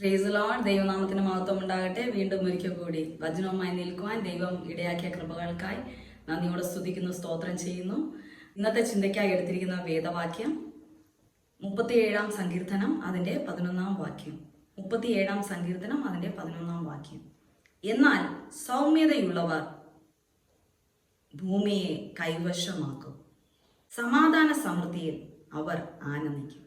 Praise the Lord ദൈവനാമത്തിന് മഹത്വം ഉണ്ടാകട്ടെ. വീണ്ടും ഒരിക്കൽ കൂടി വചനവുമായി നിൽക്കുവാൻ ദൈവം ഇടയാക്കിയ കൃപകൾക്കായി നന്ദിയോടെ സ്തുതിക്കുന്നു സ്തോത്രം ചെയ്യുന്നു. ഇന്നത്തെ ചിന്തയ്ക്കായി എടുത്തിരിക്കുന്ന വേദവാക്യം മുപ്പത്തിയേഴാം സങ്കീർത്തനം അതിന്റെ പതിനൊന്നാം വാക്യം. മുപ്പത്തിയേഴാം സങ്കീർത്തനം അതിന്റെ പതിനൊന്നാം വാക്യം. എന്നാൽ സൗമ്യതയുള്ളവർ ഭൂമിയെ കൈവശമാക്കും. സമാധാന സമൃദ്ധിയിൽ അവർ ആനന്ദിക്കും.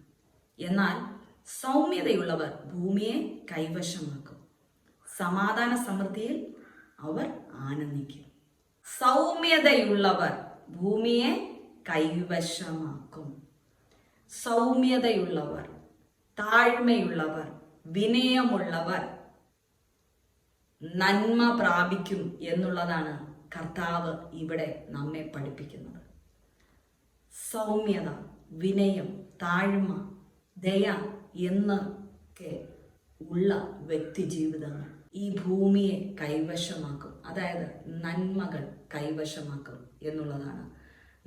എന്നാൽ സൗമ്യതയുള്ളവർ ഭൂമിയെ കൈവശമാക്കും. സമാധാന സമൃദ്ധിയിൽ അവർ ആനന്ദിക്കും. സൗമ്യതയുള്ളവർ ഭൂമിയെ കൈവശമാക്കും. സൗമ്യതയുള്ളവർ താഴ്മയുള്ളവർ വിനയമുള്ളവർ നന്മ പ്രാപിക്കും എന്നുള്ളതാണ് കർത്താവ് ഇവിടെ നമ്മെ പഠിപ്പിക്കുന്നത്. സൗമ്യത വിനയം താഴ്മ ദയ എന്നൊക്കെ ഉള്ള വ്യക്തി ജീവിതങ്ങൾ ഈ ഭൂമിയെ കൈവശമാക്കും. അതായത് നന്മകൾ കൈവശമാക്കും എന്നുള്ളതാണ്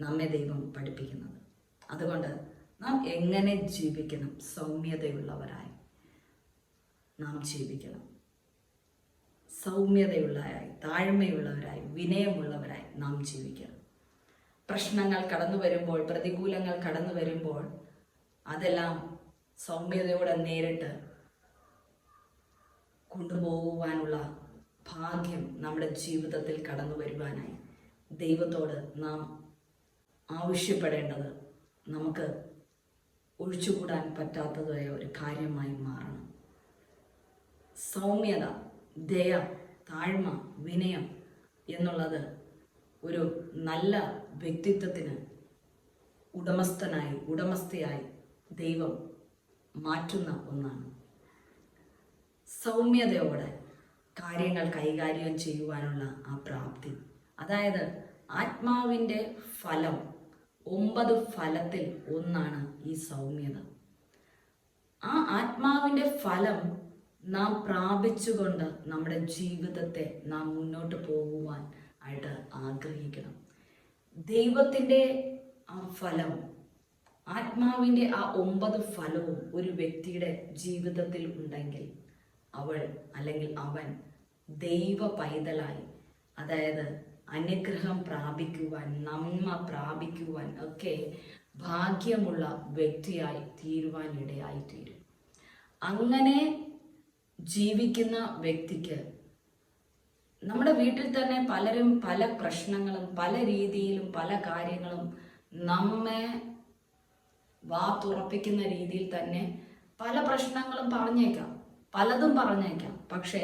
നമ്മെ ദൈവം പഠിപ്പിക്കുന്നത്. അതുകൊണ്ട് നാം എങ്ങനെ ജീവിക്കണം? സൗമ്യതയുള്ളവരായി നാം ജീവിക്കണം. സൗമ്യതയുള്ളവരായി താഴ്മയുള്ളവരായി വിനയമുള്ളവരായി നാം ജീവിക്കണം. പ്രശ്നങ്ങൾ കടന്നു വരുമ്പോൾ പ്രതികൂലങ്ങൾ കടന്നു വരുമ്പോൾ അതെല്ലാം സൗമ്യതയോടെ നേരിട്ട് കൊണ്ടുപോകുവാനുള്ള ഭാഗ്യം നമ്മുടെ ജീവിതത്തിൽ കടന്നു വരുവാനായി ദൈവത്തോട് നാം ആവശ്യപ്പെടേണ്ടത് നമുക്ക് ഒഴിച്ചുകൂടാൻ പറ്റാത്തതായ ഒരു കാര്യമായി മാറണം. സൗമ്യത ദയ താഴ്മ വിനയം എന്നുള്ളത് ഒരു നല്ല വ്യക്തിത്വത്തിന് ഉടമസ്ഥനായി ഉടമസ്ഥയായി ദൈവം മാറ്റുന്ന ഒന്നാണ്. സൗമ്യതയോടെ കാര്യങ്ങൾ കൈകാര്യം ചെയ്യുവാനുള്ള ആ പ്രാപ്തി. അതായത് ആത്മാവിന്റെ ഫലം ഒമ്പത് ഫലത്തിൽ ഒന്നാണ് ഈ സൗമ്യത. ആ ആത്മാവിന്റെ ഫലം നാം പ്രാപിച്ചുകൊണ്ട് നമ്മുടെ ജീവിതത്തെ നാം മുന്നോട്ട് പോകുവാൻ ആയിട്ട് ആഗ്രഹിക്കണം. ദൈവത്തിന്റെ ആ ഫലം ആത്മാവിന്റെ ആ ഒമ്പത് ഫലവും ഒരു വ്യക്തിയുടെ ജീവിതത്തിൽ ഉണ്ടെങ്കിൽ അവൾ അല്ലെങ്കിൽ അവൻ ദൈവ പൈതലായി. അതായത് അനുഗ്രഹം പ്രാപിക്കുവാൻ നന്മ പ്രാപിക്കുവാൻ ഒക്കെ ഭാഗ്യമുള്ള വ്യക്തിയായി തീരുവാൻ ഇടയായി തീരും അങ്ങനെ ജീവിക്കുന്ന വ്യക്തിക്ക് നമ്മുടെ വീട്ടിൽ തന്നെ പലരും പല പ്രശ്നങ്ങളും പല രീതിയിലും പല കാര്യങ്ങളും നമ്മെ വാ തുറപ്പിക്കുന്ന രീതിയിൽ തന്നെ പല പ്രശ്നങ്ങളും പറഞ്ഞേക്കാം. പലതും പറഞ്ഞേക്കാം. പക്ഷേ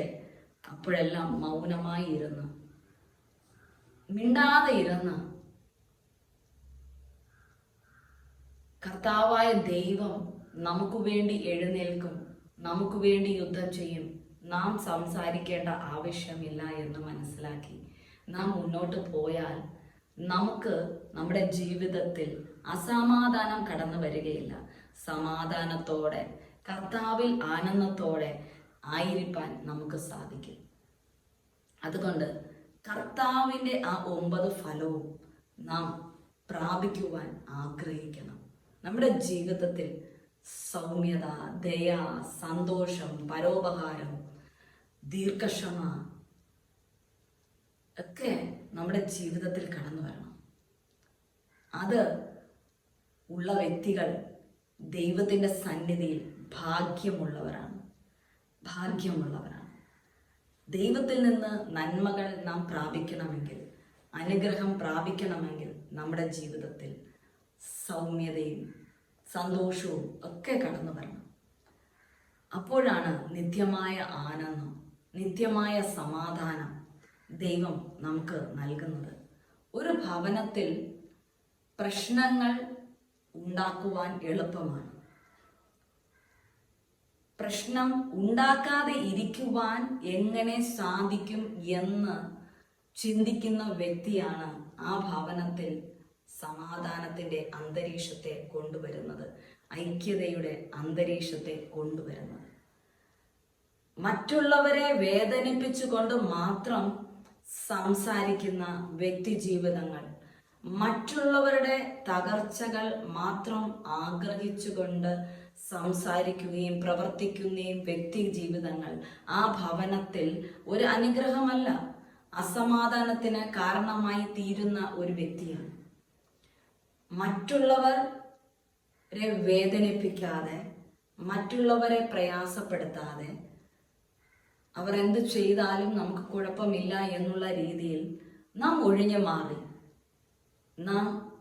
അപ്പോഴെല്ലാം മൗനമായി ഇരുന്ന് മിണ്ടാതെ ഇരുന്ന് കർത്താവായ ദൈവം നമുക്ക് വേണ്ടി എഴുന്നേൽക്കും നമുക്ക് വേണ്ടി യുദ്ധം ചെയ്യും. നാം സംസാരിക്കേണ്ട ആവശ്യമില്ല എന്ന് മനസ്സിലാക്കി നാം മുന്നോട്ട് പോയാൽ നമുക്ക് നമ്മുടെ ജീവിതത്തിൽ അസമാധാനം കടന്നു വരികയില്ല. സമാധാനത്തോടെ കർത്താവിൽ ആനന്ദത്തോടെ ആയിരിക്കാൻ നമുക്ക് സാധിക്കും. അതുകൊണ്ട് കർത്താവിന്റെ ആ ഒമ്പത് ഫലവും നാം പ്രാപിക്കുവാൻ ആഗ്രഹിക്കണം. നമ്മുടെ ജീവിതത്തിൽ സൗമ്യത ദയ സന്തോഷം പരോപകാരം ദീർഘക്ഷമ ഒക്കെ നമ്മുടെ ജീവിതത്തിൽ കടന്നു വരണം. അത് ഉള്ള വ്യക്തികൾ ദൈവത്തിന്റെ സന്നിധിയിൽ ഭാഗ്യമുള്ളവരാണ്. ഭാഗ്യമുള്ളവരാണ്. ദൈവത്തിൽ നിന്ന് നന്മകൾ നാം പ്രാപിക്കണമെങ്കിൽ അനുഗ്രഹം പ്രാപിക്കണമെങ്കിൽ നമ്മുടെ ജീവിതത്തിൽ സൗമ്യതയും സന്തോഷവും ഒക്കെ കടന്നു വരണം. അപ്പോഴാണ് നിത്യമായ ആനന്ദം നിത്യമായ സമാധാനം ദൈവം നമുക്ക് നൽകുന്നത്. ഒരു ഭവനത്തിൽ പ്രശ്നങ്ങൾ ഉണ്ടാക്കുവാൻ എളുപ്പമാണ്. പ്രശ്നം ഉണ്ടാക്കാതെ ഇരിക്കുവാൻ എങ്ങനെ സാധിക്കും എന്ന് ചിന്തിക്കുന്ന വ്യക്തിയാണ് ആ ഭവനത്തിൽ സമാധാനത്തിന്റെ അന്തരീക്ഷത്തെ കൊണ്ടുവരുന്നത് ഐക്യതയുടെ അന്തരീക്ഷത്തെ കൊണ്ടുവരുന്നത്. മറ്റുള്ളവരെ വേദനിപ്പിച്ചുകൊണ്ട് മാത്രം സംസാരിക്കുന്ന വ്യക്തി ജീവിതങ്ങൾ മറ്റുള്ളവരുടെ തകർച്ചകൾ മാത്രം ആഗ്രഹിച്ചുകൊണ്ട് സംസാരിക്കുകയും പ്രവർത്തിക്കുകയും വ്യക്തി ജീവിതങ്ങൾ ആ ഭവനത്തിൽ ഒരു അനുഗ്രഹമല്ല അസമാധാനത്തിന് കാരണമായി തീരുന്ന ഒരു വ്യക്തിയാണ്. മറ്റുള്ളവരെ വേദനിപ്പിക്കാതെ മറ്റുള്ളവരെ പ്രയാസപ്പെടുത്താതെ അവർ എന്ത് ചെയ്താലും നമുക്ക് കുഴപ്പമില്ല എന്നുള്ള രീതിയിൽ നാം ഒഴിഞ്ഞു മാറി. നാം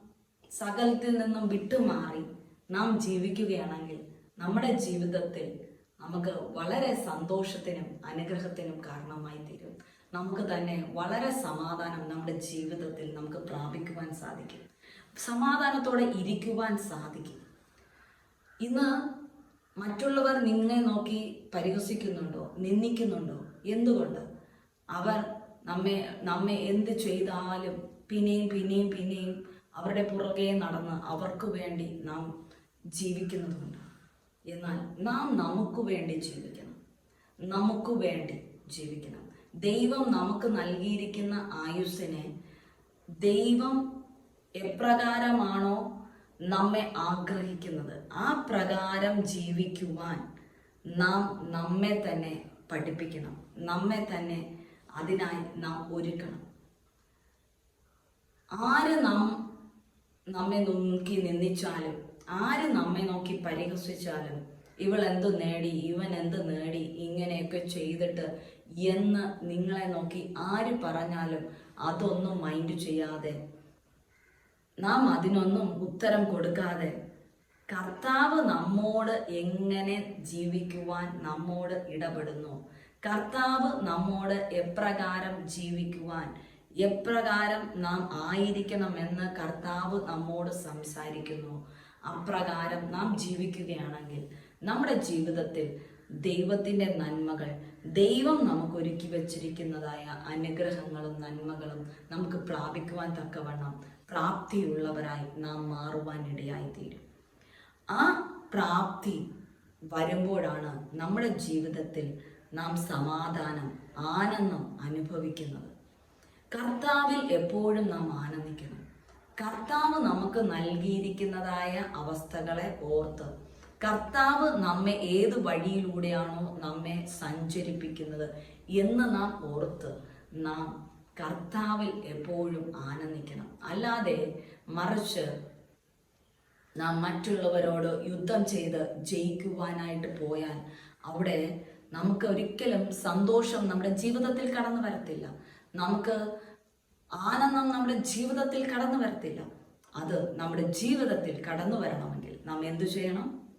സകലത്തിൽ നിന്നും വിട്ടുമാറി നാം ജീവിക്കുകയാണെങ്കിൽ നമ്മുടെ ജീവിതത്തിൽ നമുക്ക് വളരെ സന്തോഷത്തിനും അനുഗ്രഹത്തിനും കാരണമായി തീരും. നമുക്ക് തന്നെ വളരെ സമാധാനം നമ്മുടെ ജീവിതത്തിൽ നമുക്ക് പ്രാപിക്കുവാൻ സാധിക്കും. സമാധാനത്തോടെ ഇരിക്കുവാൻ സാധിക്കും. ഇന്ന് മറ്റുള്ളവർ നിങ്ങളെ നോക്കി പരിഹസിക്കുന്നുണ്ടോ? നിന്ദിക്കുന്നുണ്ടോ? എന്തുകൊണ്ട്? അവർ നമ്മെ നമ്മെ എന്ത് ചെയ്താലും പിന്നെയും പിന്നെയും പിന്നെയും അവരുടെ പുറകെ നടന്ന് അവർക്ക് വേണ്ടി നാം ജീവിക്കുന്നതുകൊണ്ട്. എന്നാൽ നാം നമുക്ക് വേണ്ടി ജീവിക്കണം. നമുക്ക് വേണ്ടി ജീവിക്കണം. ദൈവം നമുക്ക് നൽകിയിരിക്കുന്ന ആയുസ്സിനെ ദൈവം എപ്രകാരമാണോ നമ്മെ ആഗ്രഹിക്കുന്നത്. ആ പ്രകാരം ജീവിക്കുവാൻ നാം നമ്മെ തന്നെ പഠിപ്പിക്കണം. നമ്മെ തന്നെ അതിനായി നാം ഒരുക്കണം. ആര് നാം നമ്മെ നോക്കി നിന്ദിച്ചാലും ആര് നമ്മെ നോക്കി പരിഹസിച്ചാലും ഇവൾ എന്ത് നേടി ഇവൻ എന്ത് നേടി ഇങ്ങനെയൊക്കെ ചെയ്തിട്ട് എന്ന് നിങ്ങളെ നോക്കി ആര് പറഞ്ഞാലും അതൊന്നും മൈൻഡ് ചെയ്യാതെ നാം അതിനൊന്നും ഉത്തരം കൊടുക്കാതെ കർത്താവ് നമ്മോട് എങ്ങനെ ജീവിക്കുവാൻ നമ്മോട് ഇടപെടുന്നു? കർത്താവ് നമ്മോട് എപ്രകാരം ജീവിക്കുവാൻ? എപ്രകാരം നാം ആയിരിക്കണമെന്ന് കർത്താവ് നമ്മോട് സംസാരിക്കുന്നു. അപ്രകാരം നാം ജീവിക്കുകയാണെങ്കിൽ നമ്മുടെ ജീവിതത്തിൽ ദൈവത്തിന്റെ നന്മകൾ ദൈവം നമുക്ക് ഒരുക്കി വച്ചിരിക്കുന്നതായ അനുഗ്രഹങ്ങളും നന്മകളും നമുക്ക് പ്രാപിക്കുവാൻ തക്കവണ്ണം പ്രാപ്തിയുള്ളവരായി നാം മാറുവാൻ ഇടയായിത്തീരും ആ പ്രാപ്തി വരുമ്പോഴാണ് നമ്മുടെ ജീവിതത്തിൽ നാം സമാധാനം ആനന്ദം അനുഭവിക്കുന്നത്. കർത്താവിൽ എപ്പോഴും നാം ആനന്ദിക്കണം. കർത്താവ് നമുക്ക് നൽകിയിരിക്കുന്നതായ അവസ്ഥകളെ ഓർത്ത് കർത്താവ് നമ്മെ ഏത് വഴിയിലൂടെയാണോ നമ്മെ സഞ്ചരിപ്പിക്കുന്നത് എന്ന് നാം ഓർത്ത് നാം കർത്താവിൽ എപ്പോഴും ആനന്ദിക്കണം. അല്ലാതെ മറിച്ച് നാം മറ്റുള്ളവരോട് യുദ്ധം ചെയ്ത് ജയിക്കുവാനായിട്ട് പോയാൽ അവിടെ നമുക്ക് ഒരിക്കലും സന്തോഷം നമ്മുടെ ജീവിതത്തിൽ കടന്നു വരത്തില്ല. നമുക്ക് ആനന്ദം നമ്മുടെ ജീവിതത്തിൽ കടന്നു വരത്തില്ല. അത് നമ്മുടെ ജീവിതത്തിൽ കടന്നു വരണമെങ്കിൽ നാം എന്തു ചെയ്യണം?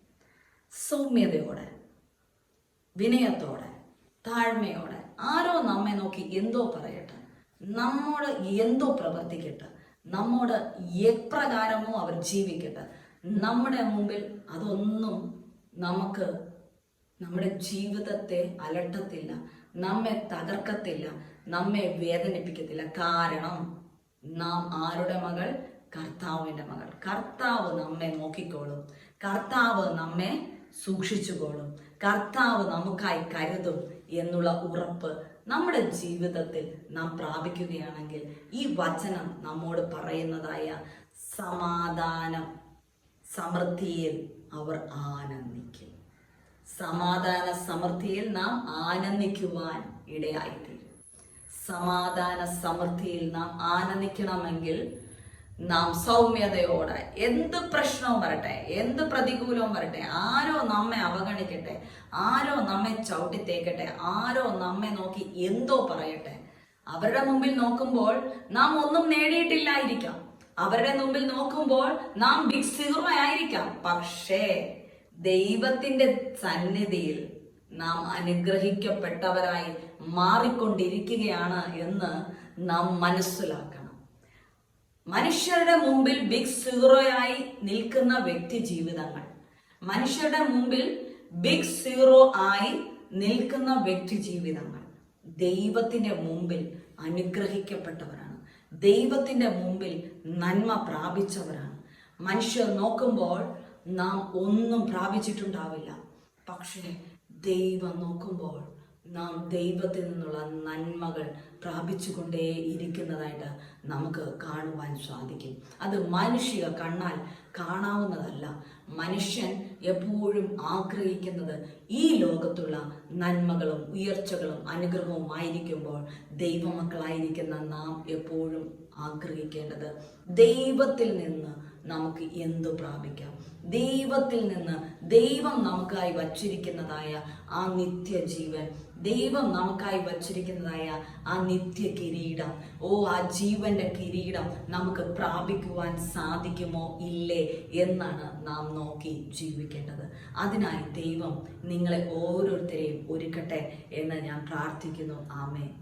സൗമ്യതയോടെ വിനയത്തോടെ താഴ്മയോടെ ആരോ നമ്മെ നോക്കി എന്തോ പറയട്ടെ. നമ്മോട് എന്തോ പ്രവർത്തിക്കട്ടെ. നമ്മോട് എപ്രകാരമോ അവർ ജീവിക്കട്ടെ. നമ്മുടെ മുമ്പിൽ അതൊന്നും നമുക്ക് നമ്മുടെ ജീവിതത്തെ അലട്ടത്തില്ല. നമ്മെ തകർക്കത്തില്ല. നമ്മെ വേദനിപ്പിക്കത്തില്ല. കാരണം നാം ആരുടെ മകൾ? കർത്താവിന്റെ മകൾ. കർത്താവ് നമ്മെ നോക്കിക്കോളും. കർത്താവ് നമ്മെ സൂക്ഷിച്ചുകൊള്ളും. കർത്താവ് നമുക്കായി കരുതും എന്നുള്ള ഉറപ്പ് നമ്മുടെ ജീവിതത്തിൽ നാം പ്രാപിക്കുകയാണെങ്കിൽ ഈ വചനം നമ്മോട് പറയുന്നതായ സമാധാനം സമൃദ്ധിയിൽ അവർ ആനന്ദിക്കും. സമാധാന സമൃദ്ധിയിൽ നാം ആനന്ദിക്കുവാൻ ഇടയായിത്തീരും. സമാധാന സമൃദ്ധിയിൽ നാം ആനന്ദിക്കണമെങ്കിൽ നാം സൗമ്യതയോടെ എന്ത് പ്രശ്നവും വരട്ടെ എന്ത് പ്രതികൂലവും വരട്ടെ ആരോ നമ്മെ അവഗണിക്കട്ടെ ആരോ നമ്മെ ചവിട്ടിത്തേക്കട്ടെ ആരോ നമ്മെ നോക്കി എന്തോ പറയട്ടെ. അവരുടെ മുമ്പിൽ നോക്കുമ്പോൾ നാം ഒന്നും നേടിയിട്ടില്ലായിരിക്കാം. അവരുടെ മുമ്പിൽ നോക്കുമ്പോൾ നാം ബിഗ് സീറോ ആയിരിക്കാം. പക്ഷേ ദൈവത്തിന്റെ സന്നിധിയിൽ നാം അനുഗ്രഹിക്കപ്പെട്ടവരായി മാറിക്കൊണ്ടിരിക്കുകയാണ് എന്ന് നാം മനസ്സിലാക്കണം. മനുഷ്യരുടെ മുമ്പിൽ ബിഗ് സീറോയായി നിൽക്കുന്ന വ്യക്തി ജീവിതങ്ങൾ. മനുഷ്യരുടെ മുമ്പിൽ ബിഗ് സീറോ ആയി നിൽക്കുന്ന വ്യക്തി ജീവിതങ്ങൾ. ദൈവത്തിന്റെ മുമ്പിൽ അനുഗ്രഹിക്കപ്പെട്ടവരാണ്. ദൈവത്തിന്റെ മുമ്പിൽ നന്മ പ്രാപിച്ചവരാണ്. മനുഷ്യർ നോക്കുമ്പോൾ നാം ഒന്നും പ്രാപിച്ചിട്ടുണ്ടാവില്ല. പക്ഷേ ദൈവം നോക്കുമ്പോൾ നാം ദൈവത്തിൽ നിന്നുള്ള നന്മകൾ പ്രാപിച്ചുകൊണ്ടേ ഇരിക്കുന്നതായിട്ട് നമുക്ക് കാണുവാൻ സാധിക്കും. അത് മാനുഷിക കണ്ണാൽ കാണാവുന്നതല്ല. മനുഷ്യൻ എപ്പോഴും ആഗ്രഹിക്കുന്നത് ഈ ലോകത്തുള്ള നന്മകളും ഉയർച്ചകളും അനുഗ്രഹവും ആയിരിക്കുമ്പോൾ ദൈവമക്കളായിരിക്കുന്ന നാം എപ്പോഴും ആഗ്രഹിക്കേണ്ടത് ദൈവത്തിൽ നിന്ന് നമുക്ക് എന്തു പ്രാപിക്കാം? ദൈവത്തിൽ നിന്ന് ദൈവം നമുക്കായി വച്ചിരിക്കുന്നതായ ആ നിത്യജീവൻ. ദൈവം നമുക്കായി വച്ചിരിക്കുന്നതായ ആ നിത്യ കിരീടം ഓ ആ ജീവന്റെ കിരീടം നമുക്ക് പ്രാപിക്കുവാൻ സാധിക്കുമോ ഇല്ലേ എന്നാണ് നാം നോക്കി ജീവിക്കേണ്ടത്. അതിനായി ദൈവം നിങ്ങളെ ഓരോരുത്തരെയും ഒരുക്കട്ടെ എന്ന് ഞാൻ പ്രാർത്ഥിക്കുന്നു. ആമേ